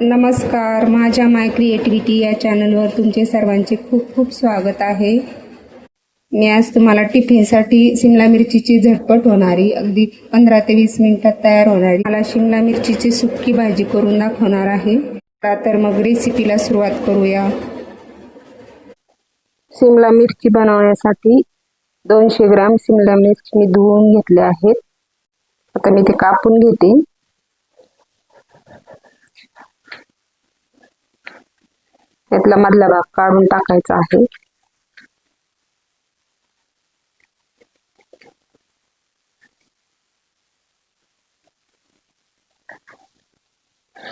नमस्कार माझ्या माय क्रिएटिव्हिटी या चॅनलवर तुमचे सर्वांचे खूप खूप स्वागत आहे. मी आज तुम्हाला टिफिनसाठी शिमला मिरचीची झटपट होणारी अगदी पंधरा ते वीस मिनिटात तयार होणारी. मला शिमला मिरचीची सुक्की भाजी करून दाखवणार आहे. तर मग रेसिपीला सुरुवात करूया. शिमला मिरची बनवण्यासाठी दोनशे ग्राम शिमला मिरची मी धुवून घेतल्या आहेत. आता मी ते कापून घेते. त्यातला मधला भाग काढून टाकायचा आहे.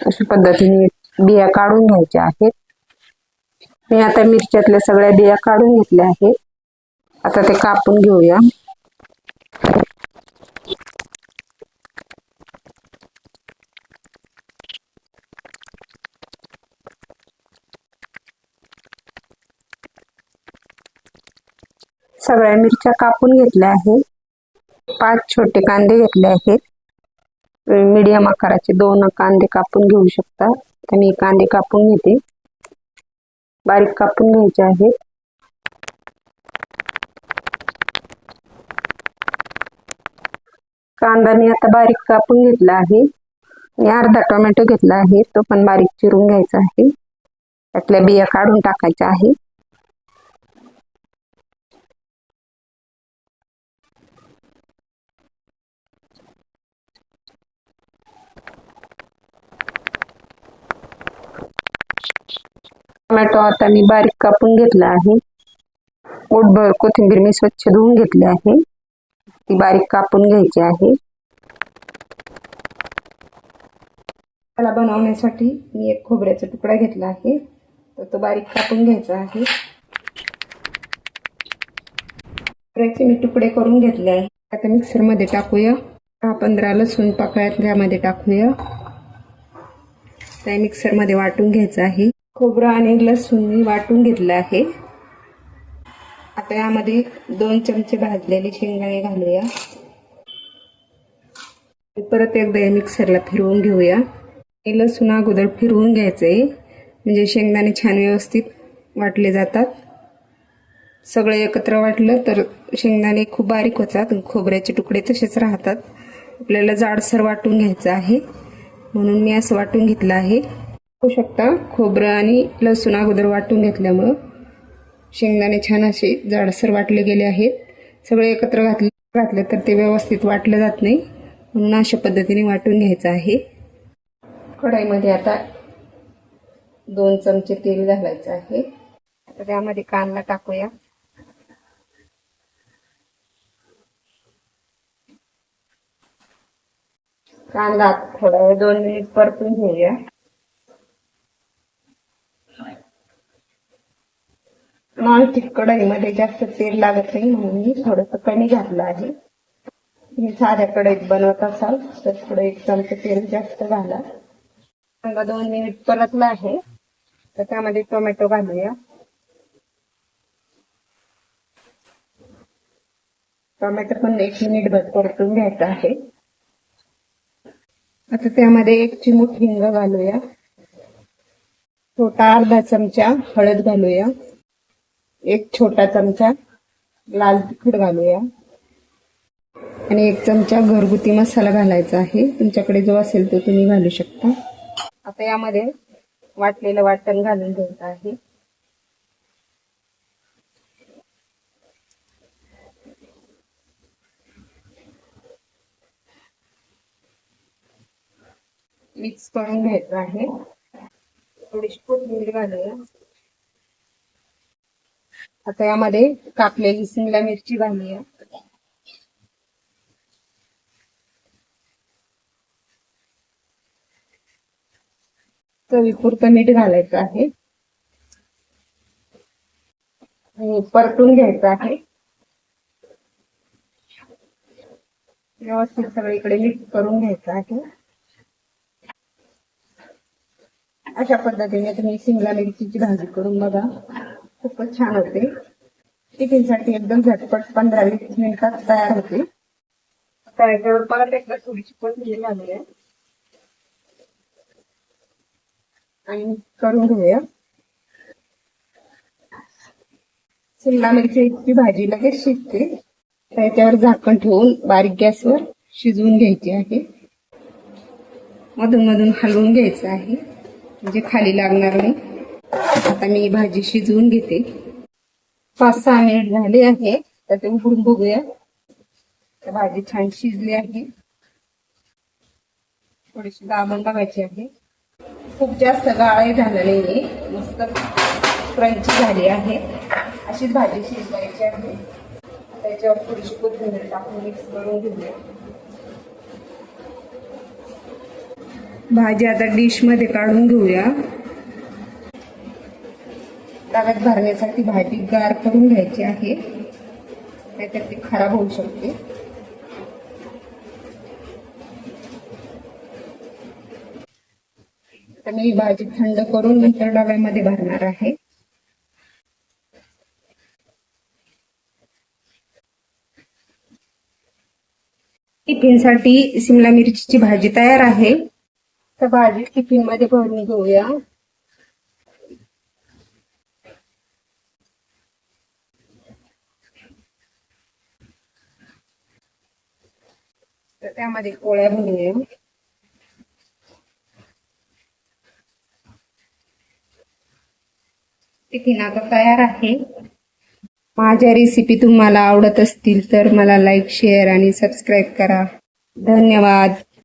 अशा पद्धतीने बिया काढून घ्यायच्या आहेत. मी आता मिरच्यातल्या सगळ्या बिया काढून घेतल्या आहेत. आता ते कापून घेऊया. सगळ्या मिरच्या कापून घेतल्या आहेत. पाच छोटे कांदे घेतले आहेत. मीडियम आकाराचे दोन कांदे कापून घेऊ शकता. तर मी कांदे कापून घेते. बारीक कापून घ्यायचे आहेत. कांदा मी आता बारीक कापून घेतला आहे. आणि अर्धा टोमॅटो घेतला आहे. तो पण बारीक चिरून घ्यायचा आहे. त्यातल्या बिया काढून टाकायच्या आहे टोमॅटो आता मी बारीक कापून घेतला आहे. पोटभर कोथिंबीर मी स्वच्छ धुवून घेतली आहे. ती बारीक कापून घ्यायची आहे. त्याला बनवण्यासाठी मी एक खोबऱ्याचा तुकडा घेतला आहे. तर तो बारीक कापून घ्यायचा आहे. खोबऱ्याचे मी तुकडे करून घेतले आहे. आता मिक्सरमध्ये टाकूया. दहा पंधरा लसूण पाकळ्यात त्यामध्ये टाकूया. त्या मिक्सरमध्ये वाटून घ्यायचं आहे. खोबरं आणि लसूण मी वाटून घेतलं आहे. आता यामध्ये दोन चमचे भाजलेले शेंगदाणे घालूया. परत एकदा मिक्सरला फिरवून घेऊया. हे लसूण अगोदर फिरवून घ्यायचंय म्हणजे शेंगदाणे छान व्यवस्थित वाटले जातात. सगळं एकत्र वाटलं तर शेंगदाणे खूप बारीक होतात. खोबऱ्याचे तुकडे तसेच राहतात. आपल्याला जाडसर वाटून घ्यायचं आहे. म्हणून मी असं वाटून घेतलं आहे. होऊ शकता. खोबरं आणि लसूण अगोदर वाटून घेतल्यामुळं. शेंगदाणे छान असे जाडसर वाटले गेले आहेत. सगळे एकत्र घातले घातले तर ते व्यवस्थित वाटलं जात नाही. म्हणून अशा पद्धतीने वाटून घ्यायचं आहे. कढाईमध्ये आता दोन चमचे तेल घालायचं आहे. आता त्यामध्ये कांदा टाकूया. कांदा थोडा वेळ दोन मिनिट परतून घेऊया. नॉनस्टिक कढईमध्ये जास्त तेल लागत नाही म्हणून मी थोडस कमी घातलं आहे. मी साध्या कढईत बनवत असाल तर थोडं एक चमचे तेल जास्त घाला. कांदा दोन मिनिट परतला आहे तर त्यामध्ये टोमॅटो घालूया. टोमॅटो पण एक मिनिट भर परतून घ्यायचा आहे. आता त्यामध्ये एक चिमूट हिंग घालूया. छोटा अर्धा चमचा हळद घालूया. एक छोटा चमचा लाल तिखट घालूया. आणि एक चमचा घरगुती मसाला घालायचा आहे. तुमच्याकडे जो असेल तो तुम्ही घालू शकता. आता यामध्ये वाटलेलं वाटण घालून घ्यायचं आहे. मिक्स करून घ्यायचं आहे. थोडीशी कोथिंबीर घालूया. आता यामध्ये कापलेली शिमला मिरची घालूया चवीपुरतं मीठ घालायचं आहे. आणि परतून घ्यायचं आहे. व्यवस्थित सगळीकडे मिक्स करून घ्यायचं आहे. अशा पद्धतीने तुम्ही शिमला मिरचीची भाजी करून बघा. खूपच छान होते. टिफिनसाठी एकदम झटपट पंधरा वीस मिनिटात तयार होते. त्याच्यावर परत एकदा थोडीशी कोथिंबीर आहे. आणि करून घेऊया. शिमला मिरची भाजी लगेच शिजते. त्याच्यावर झाकण ठेवून बारीक गॅसवर शिजवून घ्यायची आहे. मधून मधून हलवून घ्यायचं आहे. म्हणजे खाली लागणार नाही. आता मी भाजी शिजवून घेते. पाच सहा मिनिट झाले आहे तर ते उघडून बघूया. भाजी छान शिजली आहे. थोडीशी दाबण बघायची आहे. खूप जास्त गाळे झालं नाहीये मस्त क्रंची झाली आहे. अशीच भाजी शिजवायची आहे. त्याच्यावर थोडीशी कोथिंबीर टाकून मिक्स करून घेऊया. भाजी आता डिशमध्ये काढून घेऊया. ताव्यात भरण्यासाठी भाजी गार करून घ्यायची आहे. नाहीतर ती खराब होऊ शकते. तर मी भाजी थंड करून नंतर डब्यामध्ये भरणार आहे. टिफिनसाठी सिमला मिरचीची भाजी तयार आहे. तर भाजी टिफिनमध्ये भरून घेऊया. तर त्यामध्ये पोळ्या भरूया टिफिन आता तयार आहे. माझ्या रेसिपी तुम्हाला आवडत असतील तर मला लाईक शेअर आणि सबस्क्राईब करा. धन्यवाद.